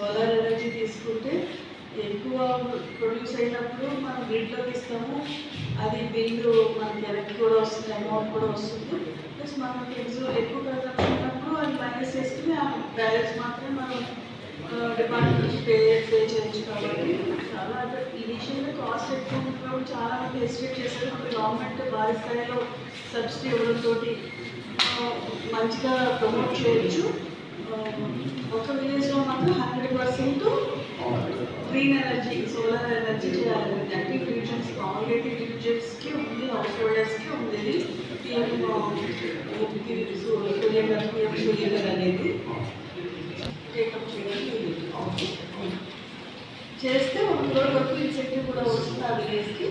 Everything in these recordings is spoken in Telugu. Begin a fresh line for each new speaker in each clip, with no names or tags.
సోలార్ ఎనర్జీ తీసుకుంటే ఎక్కువ ప్రొడ్యూస్ అయినప్పుడు మనం గ్రిడ్లోకి ఇస్తాము. అది బిల్లు మనకి వెనక్కి కూడా వస్తుంది అమౌంట్ కూడా వస్తుంది. ప్లస్ మనం ఎగ్జు- ఎక్కువ కన్సంప్షన్ అది మైనస్ చేసుకుని ఆ బ్యాలెన్స్ మాత్రమే మనం డిపార్ట్మెంట్ పే పే చేయొచ్చు కాబట్టి చాలా ఇనిషియల్గా కాస్ట్ ఎక్కువ ఉన్నప్పుడు చాలా మంది ఎస్టిమేట్ చేశారు ఇప్పుడు గవర్నమెంట్ భారీ స్థాయిలో సబ్సిడీ ఇవ్వడంతో మంచిగా ప్రమోట్ చేయొచ్చు. ఒక విలేజ్లో మాత్రం hundred percent green energy solar energy చేయాలి. అంటే డివిజన్స్ కాంగ్రేటివ్ డివిజన్స్కి ఉంది హౌస్ హోల్డర్స్కి ఉంది ఇది పిఎం సూర్యగర్ అనేది టేకప్ చేయడానికి ఉంది. చేస్తే ఒక రోజు వరకు ఇన్సెంటివ్ కూడా వస్తుంది ఆ విలేజ్కి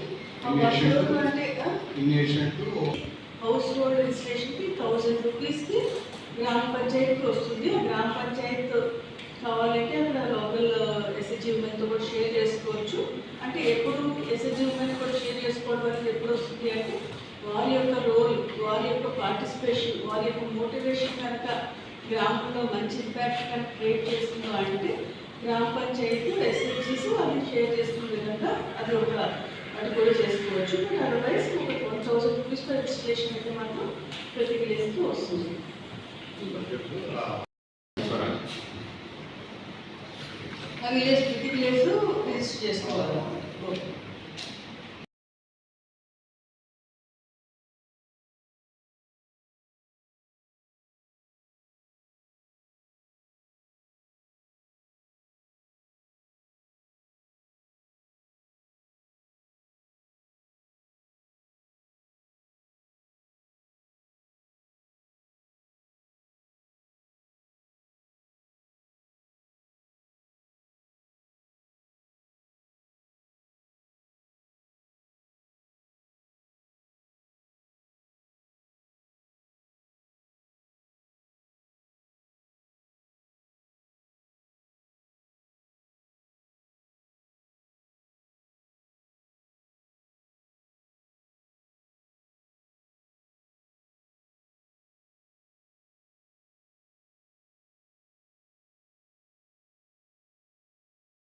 హౌస్ హోల్డ్ రిజిస్ట్రేషన్కి థౌజండ్ రూపీస్కి గ్రామ పంచాయతీకి వస్తుంది. ఆ గ్రామ పంచాయత్ కావాలంటే అక్కడ లోకల్ ఎస్హెచ్జి ఉమెన్తో కూడా షేర్ చేసుకోవచ్చు. అంటే ఎప్పుడు ఎస్హెచ్జి ఉమెన్ కూడా షేర్ చేసుకోవడం అనేది ఎప్పుడు వస్తుంది అంటే వారి యొక్క రోల్ వారి యొక్క పార్టిసిపేషన్ వారి యొక్క మోటివేషన్ కనుక గ్రామంలో మంచి ఇంపాక్ట్ కనుక క్రియేట్ చేస్తుందో అంటే గ్రామ పంచాయతీ ఎస్హెచ్జిస్ వాళ్ళని షేర్ చేసుకున్న విధంగా అది ఒక అది కూడా చేసుకోవచ్చు. బట్ అదర్వైజ్ ఒక వన్ థౌసండ్ రూపీస్ రిజిస్ట్రేషన్ అయితే మాత్రం ప్రతి విలేజ్కి వస్తుంది. ఆ విలేజ్ ప్రతి విలేజ్ రిజిస్టర్ చేసుకోవాలి. ఓకే